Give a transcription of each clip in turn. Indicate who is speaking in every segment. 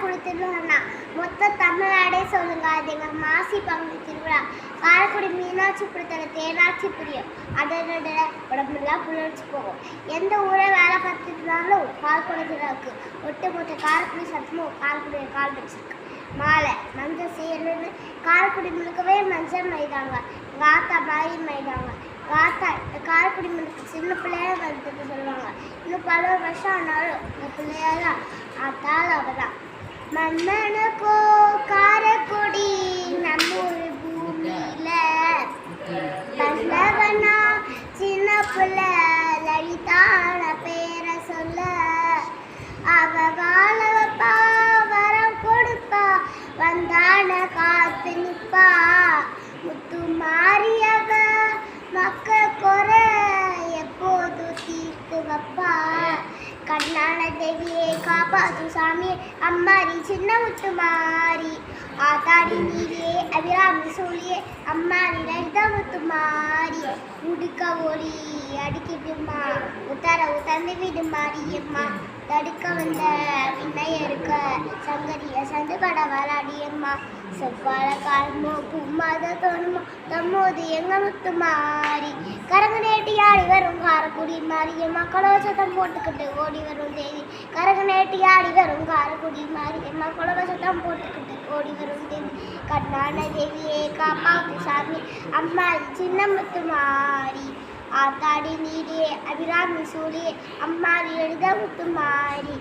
Speaker 1: காரைக்குடி மொத்த தமிழ்நாடே சொல்லுங்க அது எங்க மாசி பங்கு திருவிழா. காரைக்குடி மீனாட்சி புரத்தில் தேனாட்சி புரியும் அதனோட உடம்புலாம் புலர்ச்சி போகும். எந்த ஊரை வேலை பார்த்துட்டு இருந்தாலும் காரைக்குடி திருவிழாவுக்கு ஒட்டுமொத்த காரைக்குடி சத்தமும் காரைக்குடியை கால் வச்சிருக்கு. மாலை மஞ்சள் சீரன்னு காரைக்குடி முழுக்கவே மஞ்சள் மைதாங்க. காத்தா மாதிரி மைதாங்க. காத்தா காரைக்குடி முழுக்க சின்ன பிள்ளையாக வந்துட்டு சொல்லுவாங்க. இன்னும் பல வருஷம் ஆனாலும் இந்த பிள்ளையால ஆத்தாள் அவதான். மன்னனுக்கோ காரைக்குடி நம்ம நம்மூர் பூமியில. பல்லவனா சின்ன புள்ள லலிதான பேரை சொல்ல. அவ வாழ வரம் கொடுப்பா வந்தான காத்து நிப்பா. முத்து மாறியவ மக்க குறை எப்போது தீர்த்து வைப்பா. கண்ணான தேவியே காப்பாத்து சாமியே அம்மாரி சின்ன முத்து மாறி ஆத்தாடி நீரியே அபிராமி சொல்லியே அம்மாரி லலிதா முத்து மாறி உடுக்க ஒளி அடுக்கி விடுமா உத்தர உத்தந்து விடு மாறியம்மா தடுக்க வந்த விண்ணையருக்க சங்கரிய சந்து கடவர தோணுமா செவ்வாழ காலமோ பூமாத தோணுமா தம்மோது எங்க முத்து மாறி கரங்க நேட்டி ஆடி வரும் காரக்குடி மாரியம்மா கலவசத்தம் போட்டுக்கிட்டு ஓடி வரும் தேவி கரங்க நேட்டி ஆடி வரும் காரக்குடி மாரியம்மா கலவசத்தம் போட்டுக்கிட்டு ஓடி வரும் தேவி கண்ணான தேவியே காப்பாத்து சாமி அம்மா சின்ன முத்து மாறி ஆத்தாடி நீரே அபிராமி சூழியே அம்மாடி எழுத முத்து மாறி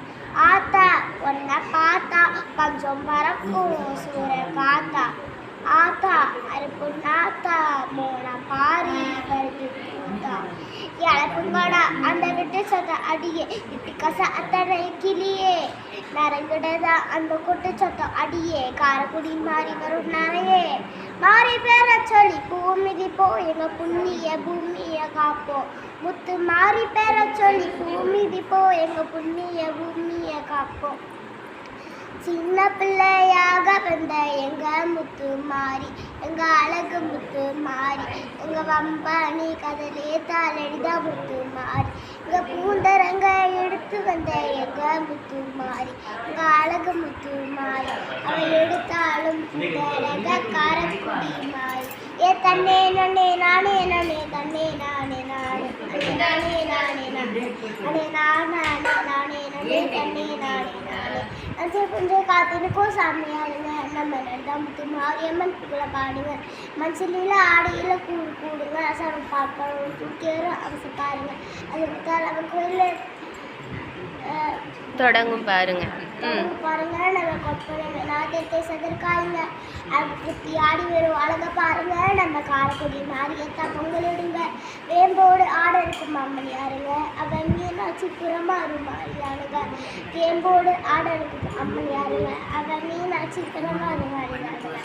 Speaker 1: ஆத்தா உன்னை பார்த்தா கொஞ்சம் பறக்கும் சூர காத்தா ஆத்தா அறுப்பு நாத்தா மோன பாரி வருது கூத்தா இழப்புங்கடா அந்த விட்டு சொத்த அடியே இட்டு கச அத்தனை கிளியே. நரங்குடதா. அந்த கொட்டு அடியே காரக்குடி மாறி வரும் நிறையே மாறி பேர சொல்லி பூமிதி போ எங்க புண்ணிய பூமிய காப்போம் முத்து மாறி பேர சொல்லி பூமிதி போ எங்க புண்ணிய பூமிய காப்போம் சின்ன பிள்ளையாக வந்த எங்க முத்து மாறி எங்க அழகு முத்து மாறி எங்க வம்பானி கதலே தாளடிதா முத்து மாறி. எங்க பூந்தரங்க எடுத்து வந்த எங்க முத்து மாறி எங்க அழகு முத்து மாறி அவன் எடுத்தாலும் காரக்குடி மாறி ஏ தன்னே நன்னே நானே நானே தன்னே நானே நானே நானே நானே நானே அடே நானே நானே நானே தன்னே நானே நானே. அஞ்சு கொஞ்சம் காத்தினுக்கும் சாமியாருங்க நம்ம ரெண்டாம் முத்து மாரியம்மன் புகழ பாடுங்க மனசுல ஆடையில் கூடு கூடுங்க. பாருங்க அது
Speaker 2: தொடங்கும் பாருங்க.
Speaker 1: பாருங்க. நம்ம கொப்பரைங்க நாட்டத்தை சதற்காயுங்க அது குத்தி ஆடி வரும். அழக பாருங்க. நம்ம காரக்குடி மாரியத்தா பொங்கலிடுங்க. வேம்போடு ஆட இருக்கும் அம்மனியாருங்க அவன் மீனாட்சி புறமாறு மாறியானுங்க வேம்போடு ஆட இருக்கும் அம்மனியாருங்க அவன் மீனாட்சி புறமாறு மாறியானுங்க